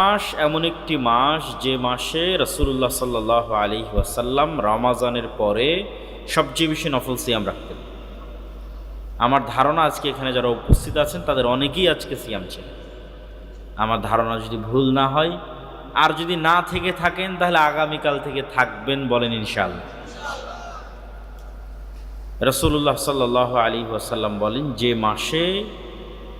মাস এমন একটি মাস যে মাসে রসুল্লাহ সাল্লাহ আলী ওয়াসাল্লাম রমাজানের পরে সবচেয়ে বেশি নফল সিয়াম রাখতেন। আমার ধারণা আজকে এখানে যারা উপস্থিত আছেন, তাদের অনেকেই আজকে সিয়াম ছিলেন। আমার ধারণা যদি ভুল না হয়, আর যদি না থেকে থাকেন, তাহলে আগামীকাল থেকে থাকবেন বলেন ইনশাআল্লাহ। রসুল্লাহ সাল্লাহ আলী ওয়াসাল্লাম বলেন, যে মাসে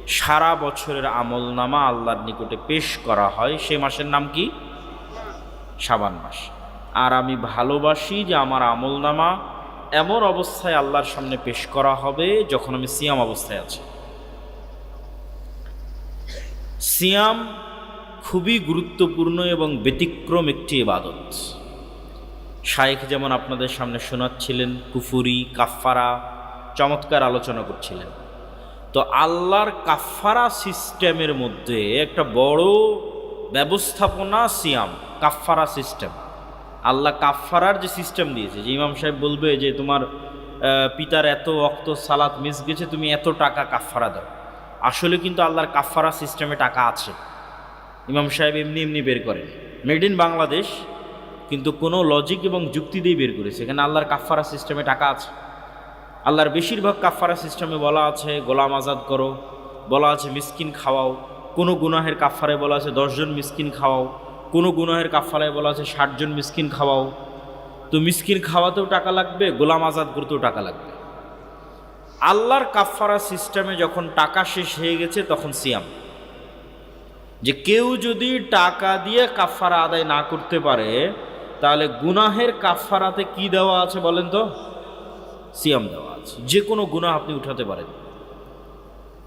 সারা বছরের আমল নামা আল্লাহর নিকটে পেশ করা হয়, সে মাসের নাম কি? সাবান মাস। আর আমি ভালোবাসি যে আমার আমল নামা এমন অবস্থায় আল্লাহর সামনে পেশ করা হবে যখন আমি সিয়াম অবস্থায় আছি। সিয়াম খুবই গুরুত্বপূর্ণ এবং ব্যতিক্রম একটি ইবাদত। শায়েখ যেমন আপনাদের সামনে শোনাচ্ছিলেন, কুফুরি কাফারা চমৎকার আলোচনা করছিলেন। তো আল্লাহর কাফারা সিস্টেমের মধ্যে একটা বড় ব্যবস্থাপনা সিয়াম কাফারা সিস্টেম। আল্লাহ কাফারার যে সিস্টেম দিয়েছে, যে ইমাম সাহেব বলবে যে তোমার পিতার এত অক্ত সালাত মিস গেছে, তুমি এত টাকা কাফারা দাও। আসলে কিন্তু আল্লাহর কাফারা সিস্টেমে টাকা আছে। ইমাম সাহেব এমনি এমনি বের করেন। মেড ইন বাংলাদেশ, কিন্তু কোনো লজিক এবং যুক্তি দিয়ে বের করেছে। এখানে আল্লাহর কাফারা সিস্টেমে টাকা আছে। আল্লাহর বেশিরভাগ কাফারা সিস্টেমে বলা আছে, গোলাম আজাদ করো। বলা আছে, মিসকিন খাওয়াও। কোনো গুনাহের কাফারে বলা আছে, দশজন মিসকিন খাওয়াও। কোনো গুনাহের কাফারায় বলা আছে, ষাটজন মিসকিন খাওয়াও। তো মিসকিন খাওয়াতেও টাকা লাগবে, গোলাম আজাদ করতেও টাকা লাগবে। আল্লাহর কাফারা সিস্টেমে যখন টাকা শেষ হয়ে গেছে, তখন সিয়াম। যে কেউ যদি টাকা দিয়ে কাফারা আদায় না করতে পারে, তাহলে গুনাহের কাফারাতে কি দেওয়া আছে বলেন তো? সিয়াম দেওয়া আছে। যে কোনো গুনাহ আপনি উঠাতে পারেন।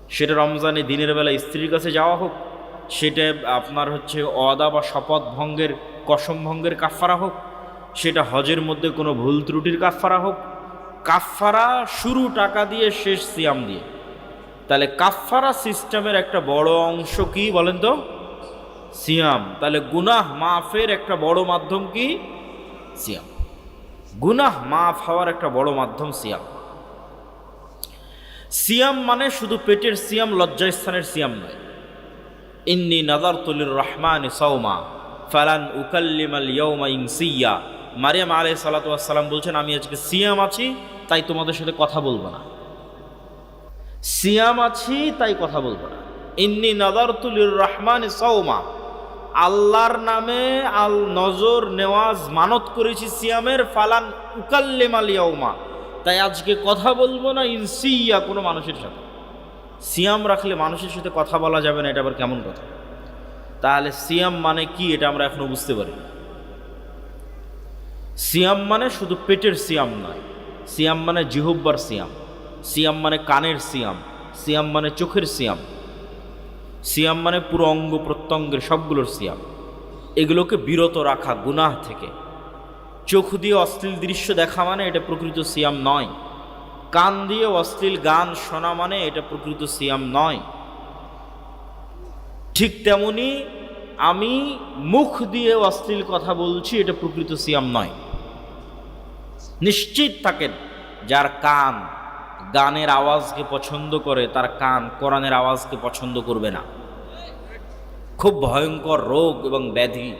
সেটা রমজানে দিনের বেলা স্ত্রীর কাছে যাওয়া হোক, সেটা আপনার হচ্ছে অদা বা শপথ ভঙ্গের, কসম ভঙ্গের কাফারা হোক, সেটা হজের মধ্যে কোনো ভুল ত্রুটির কাফারা হোক কাফারা শুরু টাকা দিয়ে, শেষ সিয়াম দিয়ে। তাহলে কাফারা সিস্টেমের একটা বড় অংশ কি বলেন তো? সিয়াম। তাহলে গুনাহ মাফের একটা বড় মাধ্যম কি? সিয়াম। গুনাহ মাফ হওয়ার একটা বড় মাধ্যম সিয়াম। সিয়াম মানে শুধু পেটের সিয়াম, লজ্জাস্থানের সিয়াম নয়। ইন্নি নাদার তুলির রহমান সৌমা ফালান উকাল্লিমাল ইয়ৌমা ইংসিয়া মারিয়াম আলাই সালাতাম বলছেন, আমি আজকে সিয়াম আছি, তাই তোমাদের সাথে কথা বলব না। সিয়াম আছি, তাই কথা বলব না। ইন্নি নাদার তুলির রহমান সৌমা আল্লাহর নামে আল নজর নেওয়াজ মানত করেছি সিয়ামের, ফালান উকাল্লিমাল ইয়ৌমা তাই আজকে কথা বলব না ইনসিয়া কোনো মানুষের সাথে। সিয়াম রাখলে মানুষের সাথে কথা বলা যাবে না, এটা আবার কেমন কথা? তাহলে সিয়াম মানে কি, এটা আমরা এখনও বুঝতে পারি সিয়াম মানে শুধু পেটের সিয়াম নয়, সিয়াম মানে জিহব্বার সিয়াম সিয়াম মানে কানের সিয়াম সিয়াম মানে চোখের সিয়াম। সিয়াম মানে পুরো অঙ্গ প্রত্যঙ্গের সবগুলোর সিয়াম। এগুলোকে বিরত রাখা গুনাহ থেকে। চোখ দিয়ে অশ্লীল দৃশ্য দেখা মানে এটা প্রকৃত সিয়াম নয়। কান দিয়ে অশ্লীল গান শোনা মানে এটা প্রকৃত সিয়াম নয়। ঠিক তেমনি আমি মুখ দিয়ে অশ্লীল কথা বলছি, এটা প্রকৃত সিয়াম নয়। নিশ্চিত থাকেন, যার কান গানের আওয়াজকে পছন্দ করে তার কান কোরআনের আওয়াজকে পছন্দ করবে না। খুব ভয়ঙ্কর রোগ এবং ব্যাধি।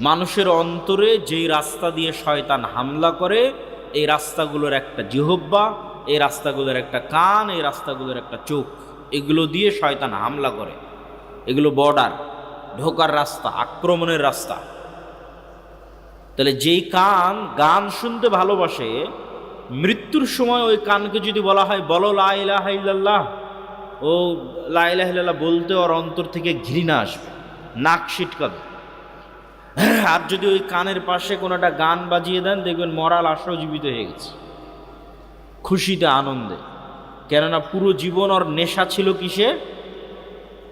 মানুষের অন্তরে যেই রাস্তা দিয়ে শয়তান হামলা করে, এই রাস্তাগুলোর একটা জিহব্বা এই রাস্তাগুলোর একটা কান, এই রাস্তাগুলোর একটা চোখ, এগুলো দিয়ে শয়তান হামলা করে। এগুলো বর্ডার ঢোকার রাস্তা, আক্রমণের রাস্তা। তাহলে যেই কান গান শুনতে ভালোবাসে মৃত্যুর সময় ওই কানকে যদি বলা হয়, বলো লাইলাহ ও লাইলাহ বলতে ওর অন্তর থেকে ঘৃণা আসবে, নাক সিটকাবে আর যদি ওই কানের পাশে কোনো একটা গান বাজিয়ে দেন, দেখবেন মরাল আশাও জীবিত হয়ে গেছে। খুশিতে, আনন্দে। কেননা পুরো জীবন ওর নেশা ছিল কিসে?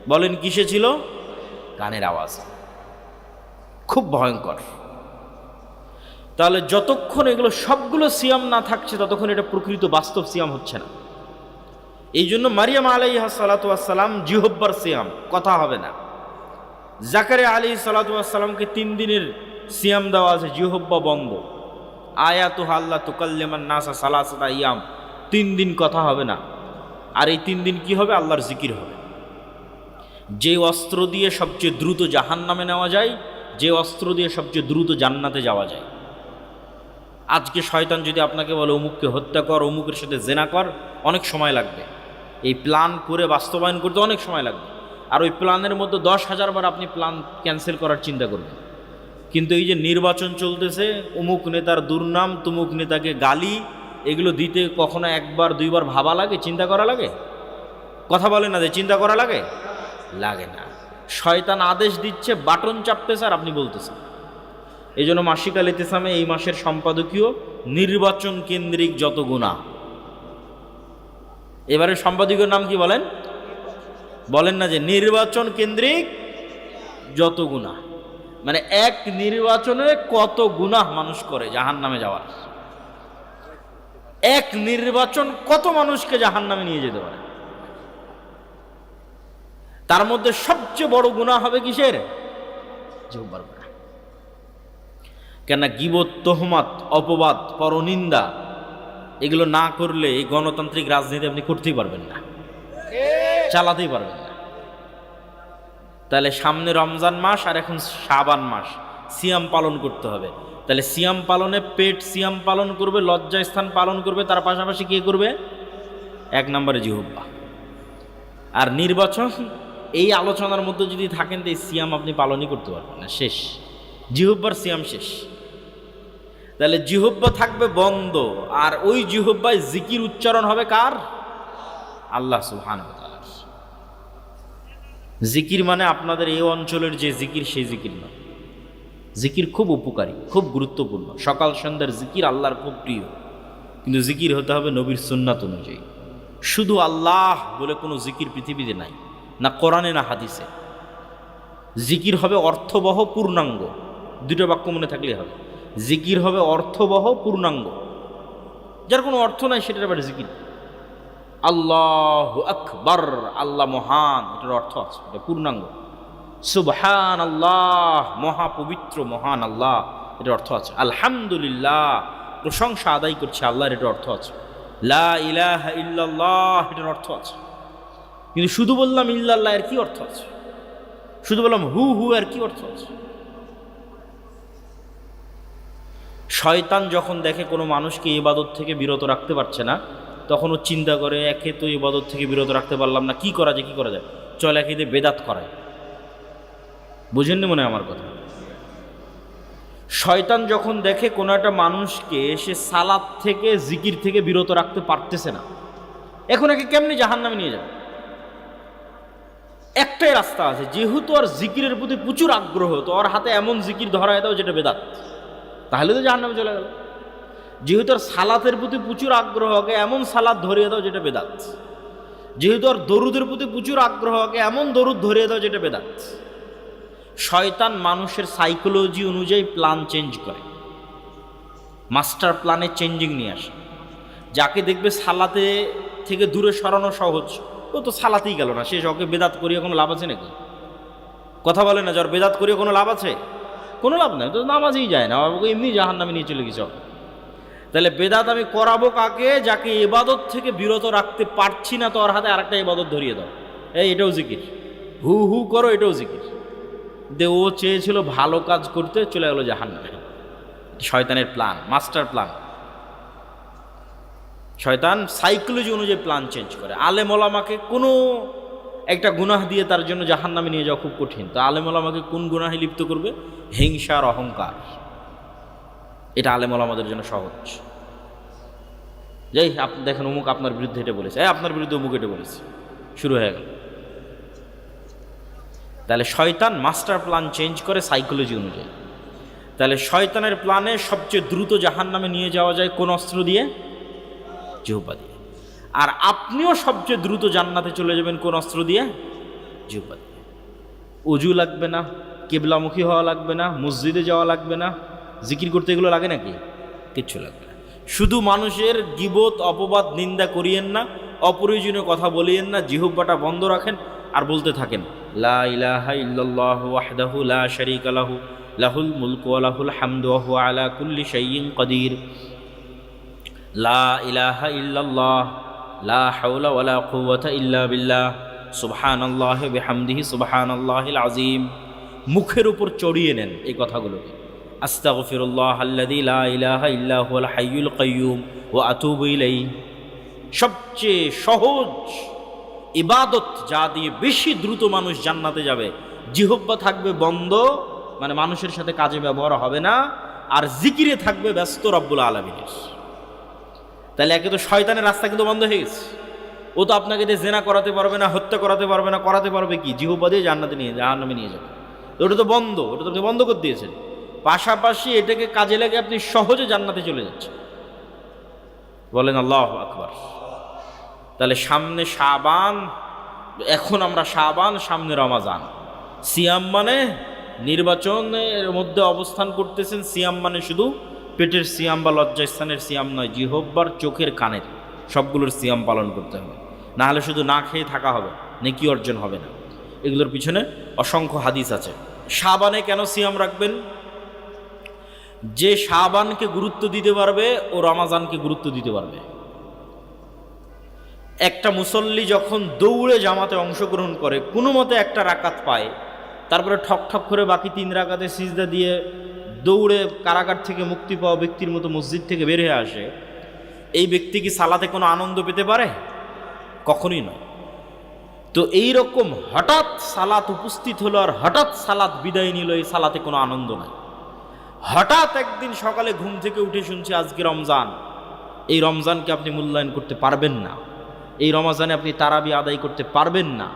বলেন কিসে ছিল? গানের আওয়াজ। খুব ভয়ঙ্কর। তাহলে যতক্ষণ এগুলো সবগুলো সিয়াম না থাকছে, ততক্ষণ এটা প্রকৃত বাস্তব সিয়াম হচ্ছে না। এই জন্য মারিয়াম আলাইহা সালাতাম জিহব্বার সিয়াম, কথা হবে না। জাকারে আলী সালাতামকে তিন দিনের সিয়াম দেওয়া আছে, জিহব্বা বন্ধ। আয়াত আল্লাহ তুকাল্লেমান নাসা সালাসা ইয়াম তিন দিন কথা হবে না। আর এই তিন দিন কি হবে? আল্লাহর জিকির হবে। যে অস্ত্র দিয়ে সবচেয়ে দ্রুত জাহান নামে নেওয়া যায়, যে অস্ত্র দিয়ে সবচেয়ে দ্রুত জান্নাতে যাওয়া যায়। আজকে শয়তান যদি আপনাকে বলে, অমুককে হত্যা কর, অমুকের সাথে জেনা কর, অনেক সময় লাগবে। এই প্ল্যান করে বাস্তবায়ন করতে অনেক সময় লাগবে। আর ওই প্ল্যানের মধ্যে দশ হাজার বার আপনি প্ল্যান ক্যান্সেল করার চিন্তা করবেন। কিন্তু এই যে নির্বাচন চলতেছে, অমুক নেতার দুর্নাম, তুমুক নেতাকে গালি, এগুলো দিতে কখনো একবার, দুইবার ভাবা লাগে, চিন্তা করা লাগে? কথা বলে না যে চিন্তা করা লাগে? লাগে না। শয়তান আদেশ দিচ্ছে, বাটন চাপতেছে আর আপনি বলতেছেন। এই জন্য মাসিক আল ইতিসামে এই মাসের সম্পাদকীয় নির্বাচন কেন্দ্রিক যত গুণা। এবারে সম্পাদকীয় নাম কি বলেন? বলেন না যে নির্বাচন কেন্দ্রিক যত গুণা। মানে এক নির্বাচনে কত গুনাহ মানুষ করে জাহান নামে যাওয়ার? এক নির্বাচন কত মানুষকে জাহান নামে নিয়ে যেতে পারে? তার মধ্যে সবচেয়ে বড় গুণা হবে কিসের? জিহ্বার গুনাহ কেন গিবত, তোহমাত, অপবাদ, পরনিন্দা, এগুলো না করলে এই গণতান্ত্রিক রাজনীতি আপনি করতেই পারবেন না। চালাতেই পারবেন না। তাহলে সামনে রমজান মাস আর এখন সাবান মাস, সিয়াম পালন করতে হবে। তাহলে সিয়াম পালনে পেট সিয়াম পালন করবে, লজ্জা স্থান পালন করবে, তার পাশাপাশি কে করবে? এক নম্বরে জিহব্বা। আর নির্বাচন, এই আলোচনার মধ্যে যদি থাকেন, তো এই সিয়াম আপনি পালনই করতে পারবেন না। শেষ। জিহুব্বার সিয়াম শেষ। তাহলে জিহব্বা থাকবে বন্ধ। আর ওই জিহব্বায় জিকির উচ্চারণ হবে কার? আল্লাহ সুহান জিকির মানে আপনাদের এই অঞ্চলের যে জিকির, সেই জিকির না জিকির খুব উপকারী, খুব গুরুত্বপূর্ণ। সকাল সন্ধ্যার জিকির আল্লাহর খুব প্রিয়। কিন্তু জিকির হতে হবে নবীর সুন্নাত অনুযায়ী। শুধু আল্লাহ বলে কোনো জিকির পৃথিবীতে নাই, না কোরআনে না হাদিসে। জিকির হবে অর্থবহ, পূর্ণাঙ্গ। দুটো বাক্য মনে থাকলে হবে। জিকির হবে অর্থবহ পূর্ণাঙ্গ। যার কোনো অর্থ নাই, সেটার ব্যাপারে জিকির। আল্লাহ আকবর, আল্লাহ মহান, এটার অর্থ আছে, এটা পূর্ণাঙ্গ। সুবহান আল্লাহ মহাপবিত্র, মহান আল্লাহ, এটার অর্থ আছে। আলহামদুলিল্লাহ, প্রশংসা আদায় করছে আল্লাহর, এটার অর্থ আছে। লা ইলাহা ইল্লাল্লাহ, এটার অর্থ আছে। কিন্তু শুধু বললাম ইল্লাল্লাহ, এর কি অর্থ আছে? শুধু বললাম হু হু, এর কি অর্থ আছে? শয়তান যখন দেখে কোনো মানুষকে ইবাদত থেকে বিরত রাখতে পারছে না, তখন ও চিন্তা করে, একে তো ইবাদত থেকে বিরত রাখতে পারলাম না, কি করা যায়, কি করা যায়? চল একে দিয়ে বেদাত করায় বুঝেননি মনে আমার কথা? শয়তান যখন দেখে কোনো একটা মানুষকে সে সালাদ থেকে, জিকির থেকে বিরত রাখতে পারতেছে না, এখন একে কেমনি জাহান নামে নিয়ে যাবে? একটাই রাস্তা আছে, যেহেতু আর জিকিরের প্রতি প্রচুর আগ্রহ, তো ওর হাতে এমন জিকির ধরায় দাও যেটা বেদাত। তাহলে তো জাহান নামে চলে গেল। যেহেতু আর সালাতের প্রতি প্রচুর আগ্রহ আগে এমন সালাদ ধরিয়ে দাও যেটা বেদাত। যেহেতু আর দরুদের প্রতি প্রচুর আগ্রহ আগে এমন দরুদ ধরিয়ে দাও যেটা বেদাত। শয়তান মানুষের সাইকোলজি অনুযায়ী প্ল্যান চেঞ্জ করে। মাস্টার প্ল্যানে চেঞ্জিং নিয়ে আসে। যাকে দেখবে সালাতে থেকে দূরে সরানো সহজ, ও তো সালাতেই গেল না। সে ওকে বেদাত করিয়ে কোনো লাভ আছে নাকি? কথা বলে না যার বেদাত করিয়ে কোনো লাভ আছে? কোনো লাভ নাই, তো নামাজেই যায় না ওকে এমনি জাহান নামে নিয়ে চলে গেছে। তাহলে বেদাত আমি করাবো কাকে? যাকে এবাদত থেকে বিরত রাখতে পারছি না, তো ওর হাতে আরেকটা ইবাদত ধরিয়ে দাও। এই, এটাও জিকির। হু হু করো, এটাও জিকির। দে, ও চেয়েছিল ভালো কাজ করতে, চলে গেলো জাহান নামে শয়তানের প্ল্যান মাস্টার প্ল্যান শয়তান সাইকোলজি অনুযায়ী প্ল্যান চেঞ্জ করে। আলেম ওলামাকে কোনো একটা গুনাহ দিয়ে তার জন্য জাহান নামে নিয়ে যাওয়া খুব কঠিন। তো আলেম ওলামাকে কোন গুনাহে লিপ্ত করবে? হিংসার অহংকার। এটা আলেম ওলামাদের জন্য সহজ। যাই আপনি দেখেন অমুক আপনার বিরুদ্ধে এটা বলেছে। এই আপনার বিরুদ্ধে অমুক এটা বলেছে। শুরু হয়ে গেল। তাহলে শয়তান মাস্টার প্ল্যান চেঞ্জ করে সাইকোলজি অনুযায়ী। তাহলে শয়তানের প্ল্যানে সবচেয়ে দ্রুত জাহান নামে নিয়ে যাওয়া যায় কোন অস্ত্র দিয়ে? জিহ্বা দিয়ে। আর আপনিও সবচেয়ে দ্রুত জান্নাতে চলে যাবেন কোন অস্ত্র দিয়ে? জিহ্বা দিয়ে অজু লাগবে না, কেবলামুখী হওয়া লাগবে না, মসজিদে যাওয়া লাগবে না, জিকির করতে এগুলো লাগে নাকি? কিচ্ছু লাগবে না। শুধু মানুষের গিবত, অপবাদ, নিন্দা করিয়েন না, অপ্রয়োজনীয় কথা বলিয়েন না জিহব্বাটা বন্ধ রাখেন আর বলতে থাকেন, লা ইলাহা লা লাহুল আলা কুল্লি লা ইলাহা লা হাওলা ওয়া লা কুওয়াতা ইল্লা বিল্লাহ। সুবহান আল্লাহ বেহামদিহি সুবহান আল্লাহ আজিম মুখের উপর চড়িয়ে নেন এই কথাগুলোকে। আস্তাগফিরুল্লাহ আল্লাযী লা ইলাহা ইল্লা হুয়াল হাইয়ুল কাইয়্যুম ওয়া আতুবু ইলাইহি। সবচেয়ে সহজ ইবাদত যা দিয়ে বেশি দ্রুত মানুষ জান্নাতে যাবে। জিহব্বা থাকবে বন্ধ মানে মানুষের সাথে কাজে ব্যবহার হবে না। আর জিকিরে থাকবে ব্যস্ত রব্বুল আলমিনের। তাহলে একে তো শয়তানের রাস্তা কিন্তু বন্ধ হয়ে গেছে। ও তো আপনাকে যে জেনা করাতে পারবে না, হত্যা করাতে পারবে না, করাতে পারবে কি? দিয়ে জান্নাতে নিয়ে জাহান্নামে নিয়ে যাবে। ওটা তো বন্ধ, ওটা তো আপনি বন্ধ করে দিয়েছেন। পাশাপাশি এটাকে কাজে লাগে আপনি সহজে জান্নাতে চলে যাচ্ছেন। বলেন, আল্লাহ আকবার। তাহলে সামনে শাবান, এখন আমরা শাবান, সামনে রমাজান। সিয়াম মানে নির্বাচনের মধ্যে অবস্থান করতেছেন, সিয়াম মানে শুধু পেটের সিয়াম বা লজ্জাস্থানের সিয়াম নয় জিহব্বার চোখের কানের সবগুলোর সিয়াম পালন করতে হবে। না হলে শুধু না খেয়ে থাকা হবে, নেকি অর্জন হবে না। এগুলোর পিছনে অসংখ্য হাদিস আছে। সাবানে কেন সিয়াম রাখবেন? যে সাবানকে গুরুত্ব দিতে পারবে ও রমাজানকে গুরুত্ব দিতে পারবে। একটা মুসল্লি যখন দৌড়ে জামাতে অংশগ্রহণ করে, কোনো মতে একটা রাকাত পায়, তারপরে ঠক ঠক করে বাকি তিন রাকাতে সিজদা দিয়ে দৌড়ে কারাগার থেকে মুক্তি পাওয়া ব্যক্তির মতো মসজিদ থেকে বের হয়ে আসে, এই ব্যক্তি কি সালাতে কোনো আনন্দ পেতে পারে? কখনোই নয়। তো এই রকম হঠাৎ সালাত উপস্থিত হলো আর হঠাৎ সালাত বিদায় নিল, এই সালাতে কোনো আনন্দ নাই। হঠাৎ একদিন সকালে ঘুম থেকে উঠে শুনছি আজকে রমজান। এই রমজানকে আপনি মূল্যায়ন করতে পারবেন না। এই রমাজানে আপনি তারাবি আদায় করতে পারবেন না।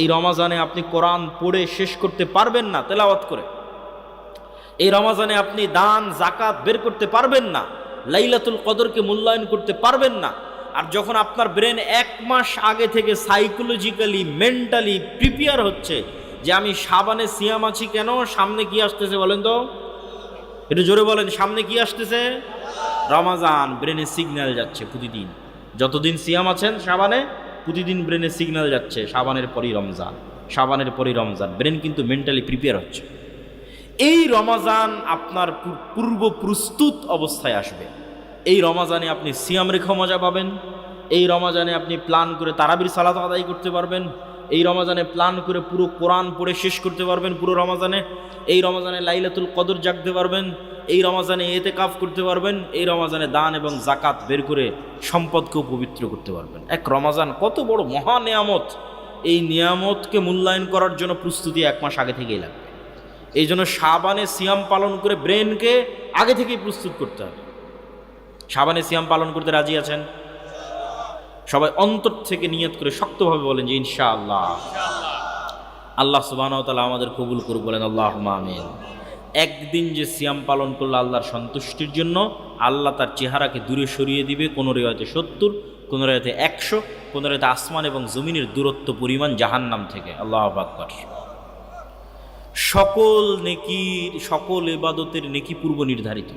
এই রমাজানে আপনি কোরআন পড়ে শেষ করতে পারবেন না, তেলাওয়াত করে। এই রমাজানে আপনি দান জাকাত বের করতে পারবেন না। লাইলাতুল কদরকে মূল্যায়ন করতে পারবেন না। আর যখন আপনার ব্রেন এক মাস আগে থেকে সাইকোলজিক্যালি, মেন্টালি প্রিপেয়ার হচ্ছে যে আমি সাবানে সিয়াম আছি কেন, সামনে কি আসতেছে বলেন তো? একটু জোরে বলেন, সামনে কি আসতেছে? রমাজান ব্রেনে সিগন্যাল যাচ্ছে প্রতিদিন। যতদিন সিয়াম আছেন সাবানে, প্রতিদিন ব্রেনে সিগন্যাল যাচ্ছে সাবানের পরই রমজান, সাবানের পরই রমজান। ব্রেন কিন্তু মেন্টালি প্রিপেয়ার হচ্ছে। এই রমাজান আপনার পূর্ব প্রস্তুত অবস্থায় আসবে। এই রমাজানে আপনি সিয়াম রেখা মজা পাবেন। এই রমাজানে আপনি প্ল্যান করে তারাবির সালাত আদায় করতে পারবেন। এই রমাজানে প্ল্যান করে পুরো কোরআন পড়ে শেষ করতে পারবেন পুরো রমাজানে। এই রমাজানে লাইলাতুল কদর জাগতে পারবেন। এই রমাজানে এতে কাফ করতে পারবেন। এই রমাজানে দান এবং জাকাত বের করে সম্পদকেও পবিত্র করতে পারবেন। এক রমাজান কত বড় মহা নিয়ামত এই নিয়ামতকে মূল্যায়ন করার জন্য প্রস্তুতি এক মাস আগে থেকেই লাগবে। এই জন্য সাবানে সিয়াম পালন করে ব্রেনকে আগে থেকেই প্রস্তুত করতে হবে। সাবানে সিয়াম পালন করতে রাজি আছেন? সবাই অন্তর থেকে নিয়ত করে শক্তভাবে বলেন যে ইনশাআল্লাহ। আল্লাহ সুবাহ তালা আমাদের কবুল করুক বলেন আল্লাহ আমিন। একদিন যে সিয়াম পালন করল আল্লাহর সন্তুষ্টির জন্য আল্লাহ তার চেহারাকে দূরে সরিয়ে দিবে। কোনো রেওয়াতে সত্তর, কোনো রেওয়াতে একশো, কোনো রেওয়াতে আসমান এবং জমিনের দূরত্ব পরিমাণ জাহান্নাম থেকে। আল্লাহ আকবর। সকল নেকির, সকল এবাদতের নেকি পূর্ব নির্ধারিত।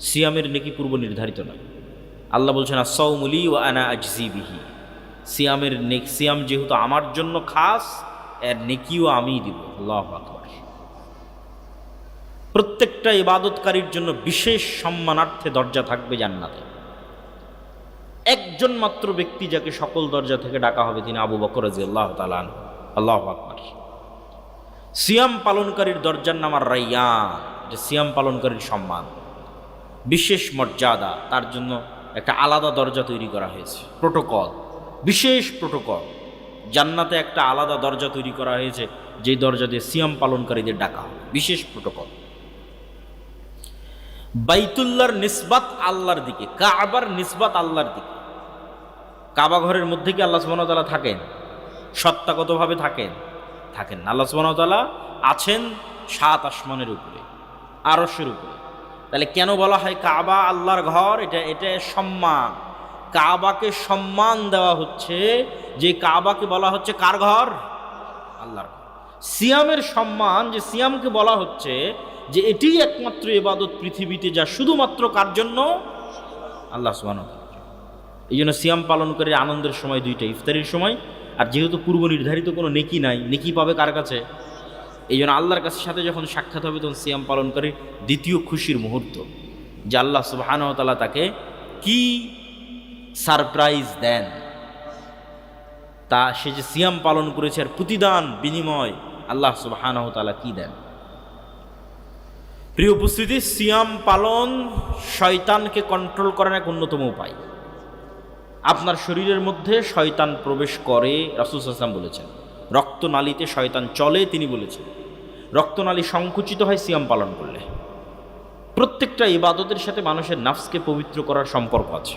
সিয়ামের নেকি পূর্ব নির্ধারিত নয় আল্লাহ বলছেন আসৌমুলি ও আনা আজজিবিহি সিয়ামের নেক, সিয়াম যেহেতু আমার জন্য খাস, এর নেকিও আমিই দিব। আল্লাহ প্রত্যেকটা ইবাদতকারীর জন্য বিশেষ সম্মানার্থে দরজা থাকবে জান্নাতে। একজন মাত্র ব্যক্তি যাকে সকল দরজা থেকে ডাকা হবে তিনি আবু বকর রাজি আল্লাহ তালান আল্লাহ আকবর। সিয়াম পালনকারীর দরজার নাম আর রাইয়ান যে সিয়াম পালনকারীর সম্মান। বিশেষ মর্যাদা, তার জন্য একটা আলাদা দরজা তৈরি করা হয়েছে, প্রোটোকল। বিশেষ প্রোটোকল। জান্নাতে একটা আলাদা দরজা তৈরি করা হয়েছে, যেই দরজা দিয়ে সিয়াম পালনকারীদের ডাকা হবে বিশেষ প্রোটোকল। বাইতুল্লার নিসবাত আল্লাহর দিকে, কাবার নিসবাত আল্লাহর দিকে। কাবা ঘরের মধ্যে কি আল্লাহ সুবাহতালা থাকেন? সত্তাগতভাবে থাকেন? থাকেন। আল্লাহ সুবাহতালা আছেন সাত আসমানের উপরে আরসের উপরে। তাহলে কেন বলা হয় কাবা আল্লাহর ঘর? এটা এটা সম্মান। কাবাকে সম্মান দেওয়া হচ্ছে, যে কাবাকে বলা হচ্ছে কার ঘর? আল্লাহর সিয়ামের সম্মান যে সিয়ামকে বলা হচ্ছে, যে এটি একমাত্র এবাদত পৃথিবীতে যা শুধুমাত্র কার জন্য? আল্লাহ সুবান এই জন্য সিয়াম পালন করে আনন্দের সময় দুইটা, ইফতারির সময় আর যেহেতু পূর্ব নির্ধারিত কোনো নেকি নাই, নেকি পাবে কার কাছে? এই জন্য আল্লাহর কাছে সাথে যখন সাক্ষাৎ হবে, তখন সিয়াম পালন করে দ্বিতীয় খুশির মুহূর্ত, যে আল্লাহ সুবাহানতালা তাকে কি সারপ্রাইজ দেন? তা সে যে সিয়াম পালন করেছে আর প্রতিদান বিনিময় আল্লাহ সুবাহানহ তালা কি দেন? প্রিয় উপস্থিতি, সিয়াম পালন শয়তানকে কন্ট্রোল করার এক অন্যতম উপায়। আপনার শরীরের মধ্যে শয়তান প্রবেশ করে, রাসুল আসলাম বলেছেন। রক্তনালীতে শয়তান চলে, তিনি বলেছেন। রক্তনালী সংকুচিত হয়, সিয়াম পালন করলে। প্রত্যেকটা ইবাদতের সাথে মানুষের নাফসকে পবিত্র করার সম্পর্ক আছে।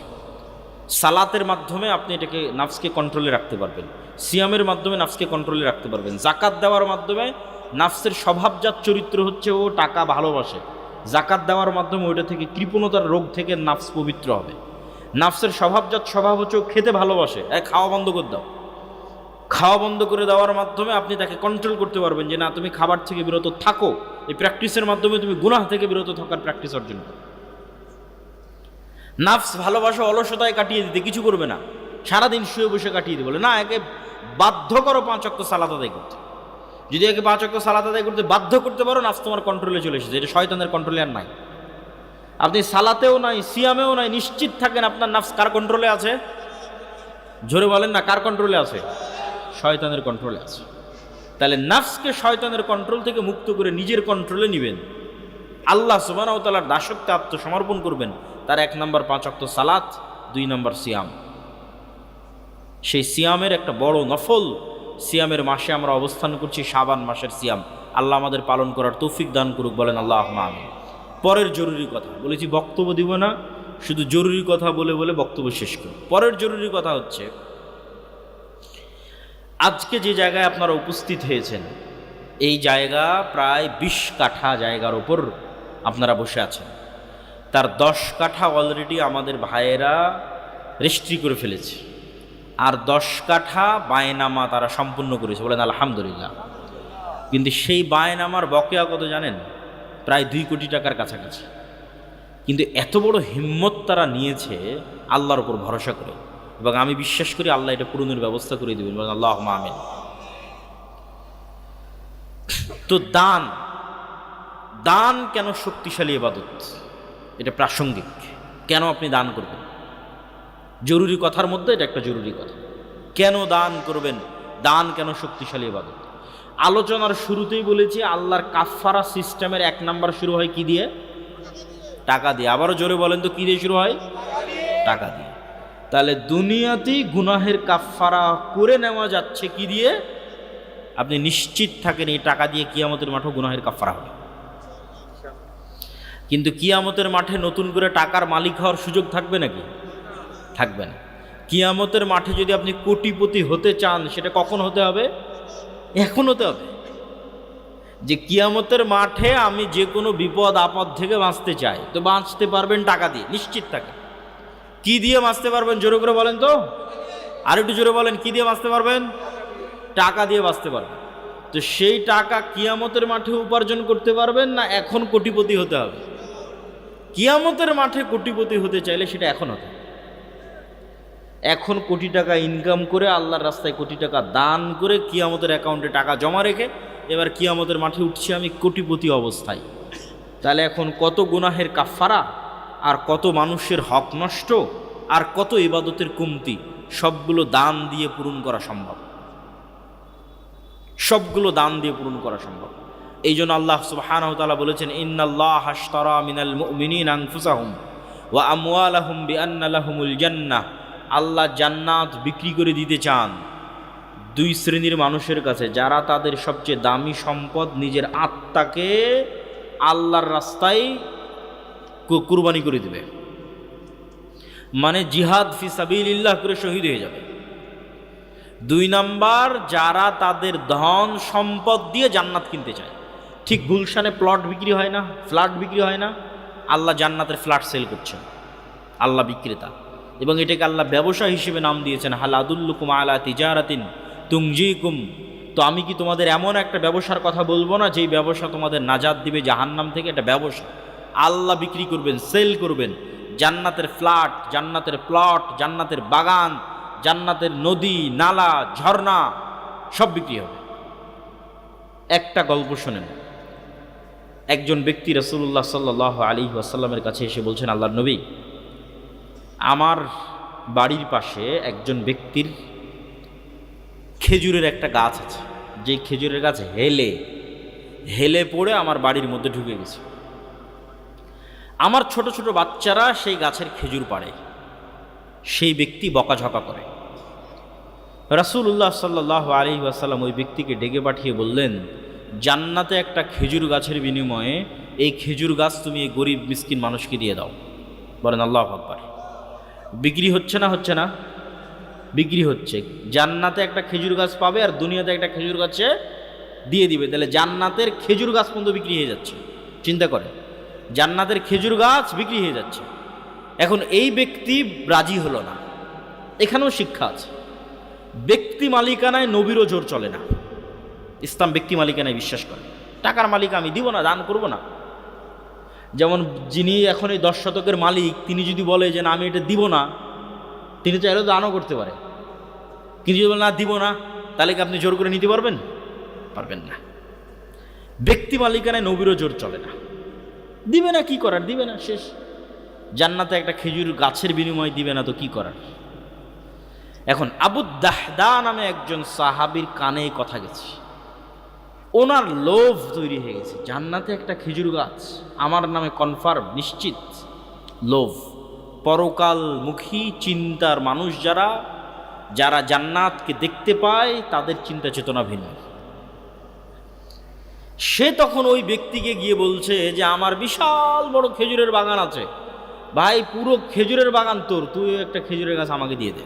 সালাতের মাধ্যমে আপনি এটাকে নাফসকে কন্ট্রোলে রাখতে পারবেন। সিয়ামের মাধ্যমে নাফসকে কন্ট্রোলে রাখতে পারবেন। জাকাত দেওয়ার মাধ্যমে নাফসের স্বভাবজাত চরিত্র হচ্ছে, ও টাকা ভালোবাসে। জাকাত দেওয়ার মাধ্যমে ওইটা থেকে কৃপণতার রোগ থেকে নাফস পবিত্র হবে। নাফসের স্বভাবজাত স্বভাব হচ্ছে খেতে ভালোবাসে। এক খাওয়া বন্ধ করে দাও। খাওয়া বন্ধ করে দেওয়ার মাধ্যমে আপনি তাকে কন্ট্রোল করতে পারবেন যে, না, তুমি খাবার থেকে বিরত থাকো। এই প্র্যাকটিসের মাধ্যমে তুমি গুনাহ থেকে বিরত থাকার প্র্যাকটিস অর্জন করো। নাফস ভালোবাসা অলসতায় কাটিয়ে দিতে কিছু করবে না। সারাদিন শুয়ে বসে কাটিয়ে দিতে বলে, না, একে বাধ্য করো পাঁচ অক্ট সালাত আদায় করতে। যদি একে পাঁচ অক্ট সালাত আদায় করতে বাধ্য করতে পারো, নাফস তোমার কন্ট্রোলে চলে এসেছে। এটা শয়তানের কন্ট্রোলে আর নাই। আপনি সালাতেও নাই, সিয়ামেও নাই, নিশ্চিত থাকেন আপনার নাফস কার কন্ট্রোলে আছে? জোরে বলেন না, কার কন্ট্রোলে আছে? শয়তানের কন্ট্রোলে আছে। তাহলে নাফসকে শয়তানের কন্ট্রোল থেকে মুক্ত করে নিজের কন্ট্রোলে নেবেন। আল্লাহ সুবানাওতালার দাসত্বে আত্মসমর্পণ করবেন। তার এক নম্বর পাঁচ অক্ত সালাত, দুই নম্বর সিয়াম। সেই সিয়ামের একটা বড় নফল। সিয়ামের মাসে আমরা অবস্থান করছি শাবান মাসের সিয়াম। আল্লাহ আমাদের পালন করার তৌফিক দান করুক, বলেন আল্লাহ আমি পরের জরুরি কথা। বলেছি বক্তব্য দিব না, শুধু জরুরি কথা বলে বলে বক্তব্য শেষ করি। পরের জরুরি কথা হচ্ছে, আজকে যে জায়গায় আপনারা উপস্থিত হয়েছেন, এই জায়গা প্রায় বিশ কাঠা জায়গার ওপর আপনারা বসে আছেন। তার দশ কাঠা অলরেডি আমাদের ভাইয়েরা রেজিস্ট্রি করে ফেলেছে। আর দশ কাঠা বায়নামা তারা সম্পূর্ণ করেছে। বলেন আলহামদুলিল্লাহ। কিন্তু সেই বায়নামার বকেয়া কত জানেন? প্রায় দুই কোটি টাকার কাছাকাছি। কিন্তু এত বড় হিম্মত তারা নিয়েছে আল্লাহর উপর ভরসা করে। এবং আমি বিশ্বাস করি আল্লাহ এটা পূরণের ব্যবস্থা করে দেবেন বলেন আল্লাহ আমিন। তো দান দান কেন শক্তিশালী এবাদত এটা প্রাসঙ্গিক। কেন আপনি দান করবেন? জরুরি কথার মধ্যে এটা একটা জরুরি কথা। কেন দান করবেন? দান কেন শক্তিশালী এবাদত আলোচনার শুরুতেই বলেছি, আল্লাহর কাফারা সিস্টেমের এক নাম্বার শুরু হয় কি দিয়ে? টাকা দিয়ে। আবারও জোরে বলেন তো, কী দিয়ে শুরু হয়? টাকা দিয়ে। তাহলে দুনিয়াতেই গুনাহের কাফারা করে নেওয়া যাচ্ছে কি দিয়ে? আপনি নিশ্চিত থাকেন এই টাকা দিয়ে কিয়ামতের মাঠেও গুনাহের কাফারা হবে। কিন্তু কিয়ামতের মাঠে নতুন করে টাকার মালিক হওয়ার সুযোগ থাকবে নাকি? থাকবে না। কিয়ামতের মাঠে যদি আপনি কোটিপতি হতে চান, সেটা কখন হতে হবে? এখন হতে হবে। যে কিয়ামতের মাঠে আমি যে কোনো বিপদ, আপদ থেকে বাঁচতে চাই, তো বাঁচতে পারবেন টাকা দিয়ে, নিশ্চিত থাকে। কি দিয়ে বাঁচতে পারবেন, জোরে করে বলেন তো? আর একটু জোরে বলেন, কি দিয়ে বাঁচতে পারবেন? টাকা দিয়ে বাঁচতে পারবেন। তো সেই টাকা কিয়ামতের মাঠে উপার্জন করতে পারবেন না এখন কোটিপতি হতে হবে? কিয়ামতের মাঠে কোটিপতি হতে চাইলে সেটা এখন হতে হবে। এখন কোটি টাকা ইনকাম করে আল্লাহর রাস্তায় কোটি টাকা দান করে কিয়ামতের অ্যাকাউন্টে টাকা জমা রেখে এবার কিয়ামতের মাঠে উঠছি আমি কোটিপতি অবস্থায়। তাহলে এখন কত গুনাহের কাফারা আর কত মানুষের হক নষ্ট, আর কত ইবাদতের কমতি, সবগুলো দান দিয়ে পূরণ করা সম্ভব। সবগুলো দান দিয়ে পূরণ করা সম্ভব। এই জন্য আল্লাহ সুবহানাহু তাআলা বলেছেন, ইন্নাল্লাহ হাশতারা মিনাল মুমিনিন আনফুসাহুম ওয়া আমওয়ালাহুম বিআন্না লাহুমুল জান্নাহ। আল্লাহ জান্নাত বিক্রি করে দিতে চান দুই শ্রেণির মানুষের কাছে, যারা তাদের সবচেয়ে দামি সম্পদ নিজের আত্মাকে আল্লাহর রাস্তায় কুরবানি করে দেবে। মানে জিহাদ ফি সাবিলিল্লাহ করে শহীদ হয়ে যাবে। দুই নাম্বার, যারা তাদের ধন সম্পদ দিয়ে জান্নাত কিনতে চায়। ঠিক গুলশানে প্লট বিক্রি হয় না, ফ্ল্যাট বিক্রি হয় না, আল্লাহ জান্নাতের ফ্ল্যাট সেল করছেন আল্লাহ বিক্রেতা। এবং এটাকে আল্লাহ ব্যবসা হিসেবে নাম দিয়েছেন, হাল আদুল্লুকুম আলা তিজারাতিন তুংজিকুম। তো আমি কি তোমাদের এমন একটা ব্যবসার কথা বলব না, যেই ব্যবসা তোমাদের নাজাদ দিবে জাহান্নাম থেকে? এটা ব্যবসা। আল্লাহ বিক্রি করবেন, সেল করবেন। জান্নাতের ফ্ল্যাট, জান্নাতের প্লট, জান্নাতের বাগান, জান্নাতের নদী, নালা, ঝর্ণা, সব বিক্রি হবে। একটা গল্প শোনেন। একজন ব্যক্তি রসুল্লাহ সাল্লাহ আলী ওয়াসাল্লামের কাছে এসে বলছেন আল্লাহ নবী আমার বাড়ির পাশে একজন ব্যক্তির খেজুরের একটা গাছ আছে। যে খেজুরের গাছ হেলে হেলে পড়ে আমার বাড়ির মধ্যে ঢুকে গেছে। আমার ছোট ছোট বাচ্চারা সেই গাছের খেজুর পাড়ে। সেই ব্যক্তি বকাঝকা করে। রাসূলুল্লাহ সাল্লাহ আলী ওয়াসাল্লাম ওই ব্যক্তিকে ডেকে পাঠিয়ে বললেন, জান্নাতে একটা খেজুর গাছের বিনিময়ে এই খেজুর গাছ তুমি এই গরিব, মিসকিন মানুষকে দিয়ে দাও। বলেন আল্লাহ আকবার। বিক্রি হচ্ছে না হচ্ছে না? বিক্রি হচ্ছে। জান্নাতে একটা খেজুর গাছ পাবে আর দুনিয়াতে একটা খেজুর গাছে দিয়ে দিবে। তাহলে জান্নাতের খেজুর গাছ পর্যন্ত বিক্রি হয়ে যাচ্ছে। চিন্তা করে। জান্নাতের খেজুর গাছ বিক্রি হয়ে যাচ্ছে। এখন এই ব্যক্তি রাজি হলো না। এখানেও শিক্ষা আছে। ব্যক্তি মালিকানায় নবীরও জোর চলে না। ইসলাম ব্যক্তি মালিকানায় বিশ্বাস করে। টাকার মালিক আমি দিব না, দান করব না। যেমন যিনি এখন এই দশ শতকের মালিক, তিনি যদি বলে যে না, আমি এটা দিব না, তিনি চাইলেও দানও করতে পারে। কিন্তু যদি না, দিব না, তাহলে কি আপনি জোর করে নিতে পারবেন? পারবেন না। ব্যক্তি মালিকানায় নবীরও জোর চলে না। দিবে না, কি করার? দিবে না, শেষ। জান্নাতে একটা খেজুর গাছের বিনিময় দিবে না, তো কি করার? এখন আবু নামে একজন সাহাবির কানে কথা গেছে। ওনার লোভ তৈরি হয়ে গেছে। জান্নাতে একটা খেজুর গাছ, আমার নামে কনফার্ম নিশ্চিত, লোভ। পরকালমুখী চিন্তার মানুষ যারা যারা জান্নাতকে দেখতে পায়, তাদের চিন্তা চেতনা ভিন্ন। সে তখন ওই ব্যক্তিকে গিয়ে বলছে যে, আমার বিশাল বড় খেজুরের বাগান আছে। ভাই, পুরো খেজুরের বাগান তোর, তুই একটা খেজুরের গাছ আমাকে দিয়ে দে।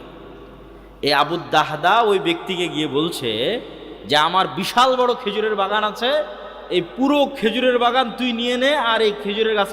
এই আবু দাহদা ওই ব্যক্তিকে গিয়ে বলছে যে আমার বিশাল বড় খেজুরের বাগান আছে, এই পুরো খেজুরের বাগান তুই নিয়ে নে আর এই খেজুরের গাছ